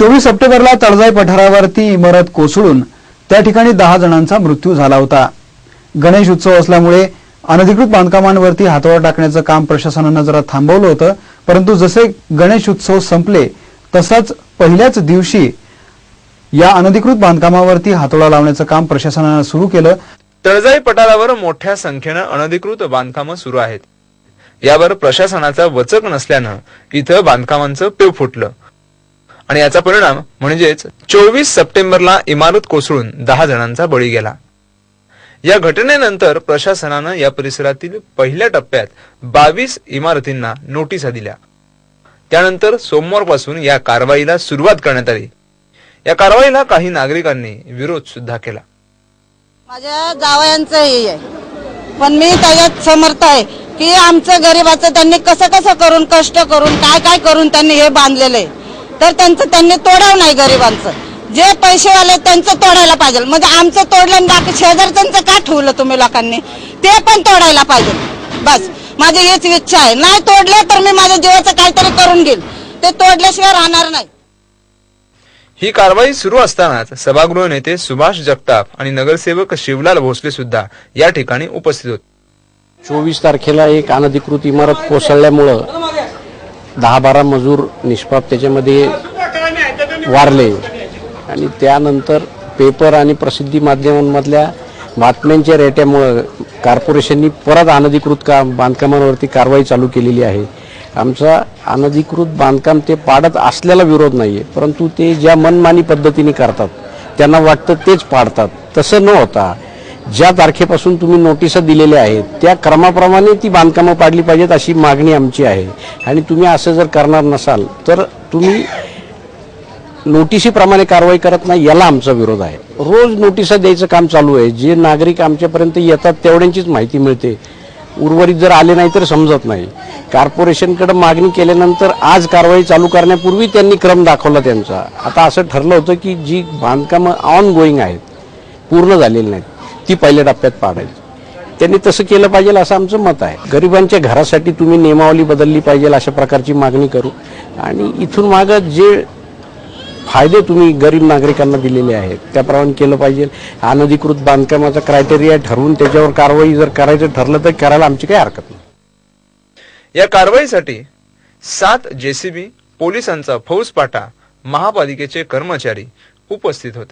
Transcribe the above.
चोवीस सप्टेंबरला तळजाई पठारावरती इमारत कोसळून त्या ठिकाणी दहा जणांचा मृत्यू झाला होता. गणेश उत्सव असल्यामुळे अनधिकृत बांधकामांवरती हातोडा टाकण्याचं काम प्रशासनानं जरा थांबवलं होतं परंतु जसे गणेश उत्सव संपले तसाच पहिल्याच दिवशी या अनधिकृत बांधकामावरती हातोडा लावण्याचं काम प्रशासनानं सुरू केलं. तळजाई पठारावर मोठ्या संख्येनं अनधिकृत बांधकामं सुरू आहेत. यावर प्रशासनाचा वचक नसल्यानं इथं बांधकामांचं पेव फुटलं. आणि याचा परिणाम म्हणजेच चोवीस सप्टेंबरला इमारत कोसळून दहा जणांचा बळी गेला. या घटनेनंतर प्रशासनानं या परिसरातील पहिल्या टप्प्यात बावीस इमारतींना नोटिसा दिल्या. त्यानंतर सोमवारपासून या कारवाईला सुरुवात करण्यात आली. या कारवाईला काही नागरिकांनी विरोध सुद्धा केला. माझ्या जावयांचं हे आहे. पण मी त्याच्यात समर्थ आहे की आमचं गरीबाचं त्यांनी कसं कसं करून कष्ट करून काय काय करून त्यांनी हे बांधलेलं आहे. तर त्यांचं त्यांनी तोडाव नाही गरिबांचं. जे पैसेवाले त्यांचं तोडायला पाहिजे. म्हणजे आमचं तोडलं आणि बाकी शेजारच्यांचं का ठेवलं तुम्ही लोकांनी? ते पण तोडायला पाहिजे. बस. माझी हीच इच्छा आहे. नाही तोडलं तर मी माझ्या जीवाचं काहीतरी करून घेईल ते तोडल्याशिवाय राहणार नाही. ही कारवाई सुरू असतानाच सभागृह नेते सुभाष जगताप आणि नगरसेवक शिवलाल भोसले सुद्धा या ठिकाणी उपस्थित होते. चोवीस तारखेला एक अनधिकृत इमारत कोसळल्यामुळं दहा बारा मजूर निष्पाप त्याच्यामध्ये वारले. आणि त्यानंतर पेपर आणि प्रसिद्धी माध्यमांमधल्या बातम्यांच्या रेट्यामुळं कॉर्पोरेशननी परत अनधिकृत काम बांधकामांवरती कारवाई चालू केलेली आहे. आमचा अनधिकृत बांधकाम ते पाडत असल्याला विरोध नाही आहे परंतु ते ज्या मनमानी पद्धतीने करतात त्यांना वाटतं तेच पाडतात. तसं न होता ज्या तारखेपासून तुम्ही नोटिसा दिलेल्या आहेत त्या क्रमाप्रमाणे ती बांधकामं पाडली पाहिजेत अशी मागणी आमची आहे. आणि तुम्ही असं जर करणार नसाल तर तुम्ही नोटिसीप्रमाणे कारवाई करत नाही याला आमचा विरोध आहे. रोज नोटिसा द्यायचं काम चालू आहे. जे नागरिक आमच्यापर्यंत येतात तेवढ्यांचीच माहिती मिळते. उर्वरित जर आले नाही तर समजत नाही. कॉर्पोरेशनकडे मागणी केल्यानंतर आज कारवाई चालू करण्यापूर्वी त्यांनी क्रम दाखवला त्यांचा. आता असं ठरलं होतं की जी बांधकामं ऑन गोईंग आहेत पूर्ण झालेली नाहीत. ती पहिल्या टप्प्यात पाडायची. त्यांनी तसं केलं पाहिजे असं आमचं मत आहे. गरिबांच्या घरासाठी तुम्ही नियमावली बदलली पाहिजे अशा प्रकारची मागणी करू. आणि इथून मागं जे फायदे तुम्ही गरीब नागरिकांना दिलेले आहेत त्याप्रमाणे केलं पाहिजे. अनधिकृत बांधकामाचा क्रायटेरिया ठरवून त्याच्यावर कारवाई जर करायचं ठरलं तर करायला आमची काही हरकत नाही. या कारवाईसाठी सात जेसीबी पोलिसांचा फौजपाटा महापालिकेचे कर्मचारी उपस्थित होते.